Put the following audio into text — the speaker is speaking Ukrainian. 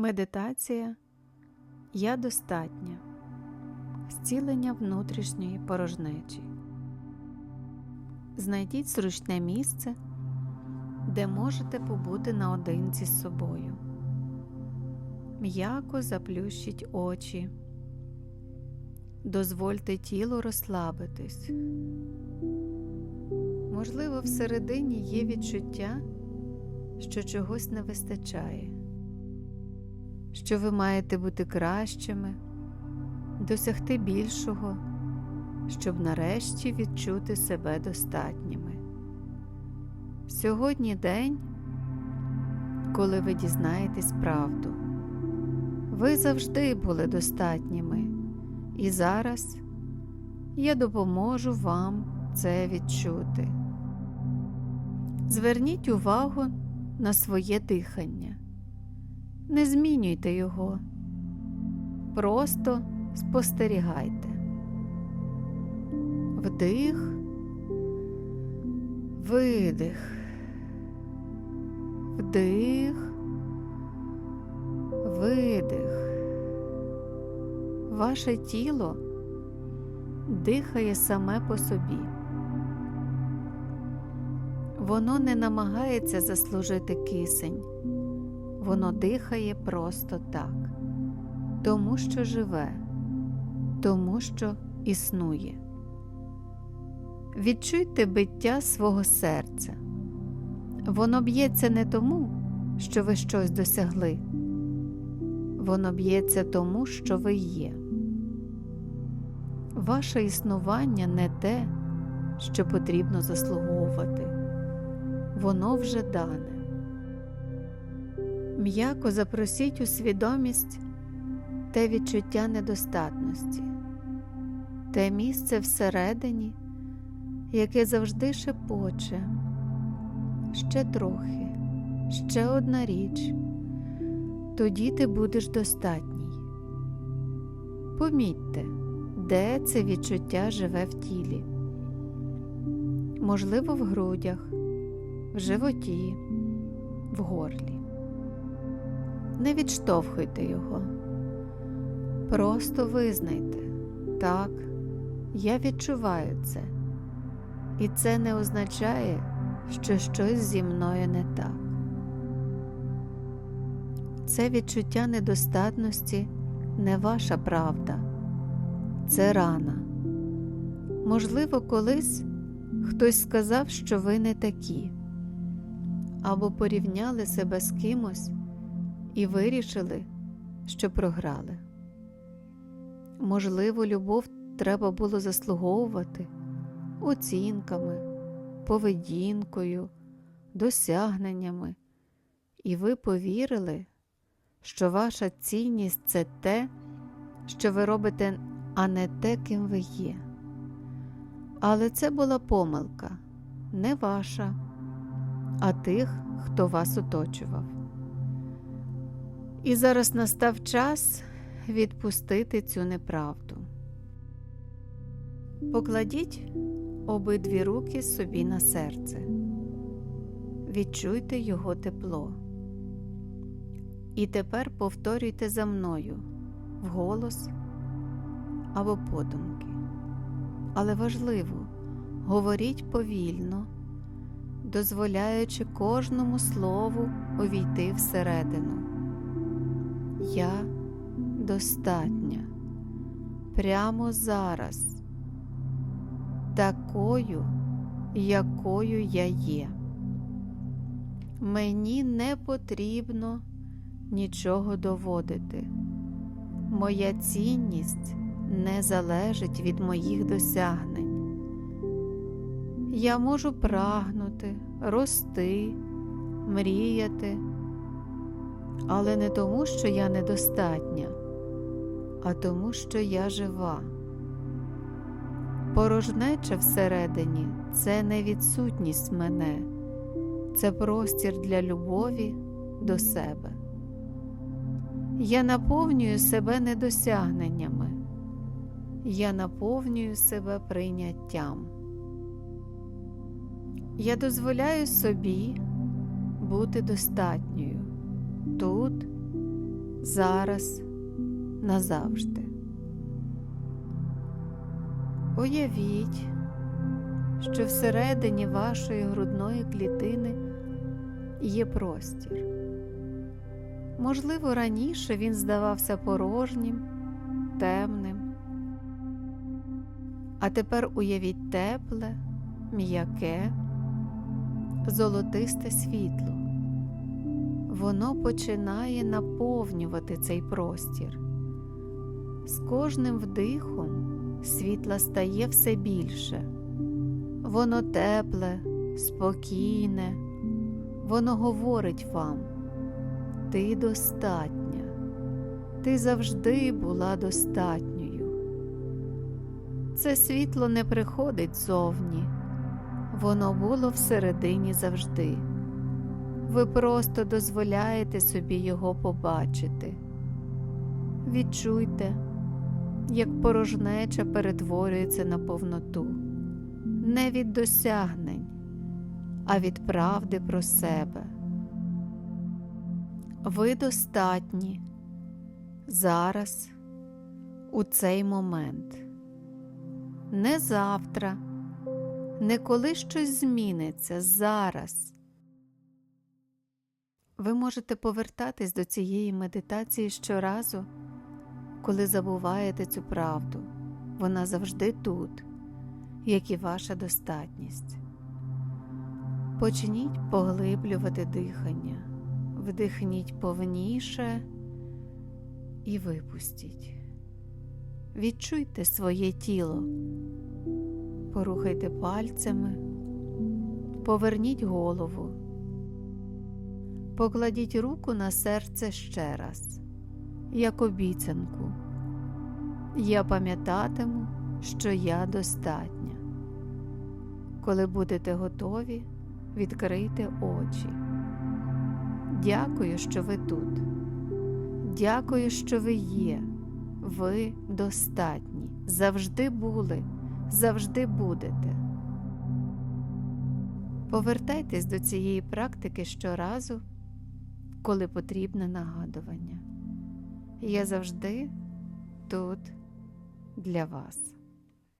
Медитація Я достатня. Зцілення внутрішньої порожнечі. Знайдіть зручне місце, де можете побути наодинці з собою. М'яко заплющіть очі. Дозвольте тілу розслабитись. Можливо, всередині є відчуття, що чогось не вистачає що ви маєте бути кращими, досягти більшого, щоб нарешті відчути себе достатніми. Сьогодні день, коли ви дізнаєтесь правду, ви завжди були достатніми, і зараз я допоможу вам це відчути. Зверніть увагу на своє дихання не змінюйте його, просто спостерігайте. Вдих, видих, вдих, видих. Ваше тіло дихає саме по собі. Воно не намагається заслужити кисень воно дихає просто так, тому що живе, тому що існує. Відчуйте биття свого серця. Воно б'ється не тому, що ви щось досягли, воно б'ється тому, що ви є. Ваше існування не те, що потрібно заслуговувати, воно вже дане. М'яко запросіть у свідомість те відчуття недостатності, те місце всередині, яке завжди шепоче, ще трохи, ще одна річ, тоді ти будеш достатній. Помітьте, де це відчуття живе в тілі, можливо, в грудях, в животі, в горлі не відштовхуйте його. Просто визнайте, так, я відчуваю це, і це не означає, що щось зі мною не так. Це відчуття недостатності не ваша правда, це рана. Можливо, колись хтось сказав, що ви не такі, або порівняли себе з кимось і вирішили, що програли. Можливо, любов треба було заслуговувати оцінками, поведінкою, досягненнями, і ви повірили, що ваша цінність це те, що ви робите, а не те, ким ви є. Але це була помилка, не ваша, а тих, хто вас оточував. І зараз настав час відпустити цю неправду. Покладіть обидві руки собі на серце, відчуйте його тепло. І тепер повторюйте за мною вголос або подумки. Але важливо, говоріть повільно, дозволяючи кожному слову увійти всередину. Я достатня прямо зараз, такою, якою я є. Мені не потрібно нічого доводити. Моя цінність не залежить від моїх досягнень. Я можу прагнути, рости, мріяти але не тому, що я недостатня, а тому, що я жива. Порожнеча всередині це не відсутність мене, це простір для любові до себе. Я наповнюю себе недосягненнями, я наповнюю себе прийняттям. Я дозволяю собі бути достатньою тут зараз, назавжди. Уявіть, що всередині вашої грудної клітини є простір. Можливо, раніше він здавався порожнім, темним. А тепер уявіть тепле, м'яке, золотисте світло. Воно починає наповнювати цей простір. З кожним вдихом світла стає все більше. Воно тепле, спокійне, воно говорить вам, ти достатня, ти завжди була достатньою. Це світло не приходить зовні, воно було всередині завжди. Ви просто дозволяєте собі його побачити. Відчуйте, як порожнеча перетворюється на повноту, не від досягнень, а від правди про себе. Ви достатні зараз, у цей момент, не завтра, не коли щось зміниться зараз. Ви можете повертатись до цієї медитації щоразу, коли забуваєте цю правду. Вона завжди тут, як і ваша достатність. Почніть поглиблювати дихання, вдихніть повніше і випустіть. Відчуйте своє тіло, порухайте пальцями, поверніть голову. Покладіть руку на серце ще раз, як обіцянку. Я пам'ятатиму, що я достатня. Коли будете готові, відкрийте очі. Дякую, що ви тут. Дякую, що ви є. Ви достатні. Завжди були, завжди будете. Повертайтесь до цієї практики щоразу коли потрібне нагадування. Я завжди тут для вас.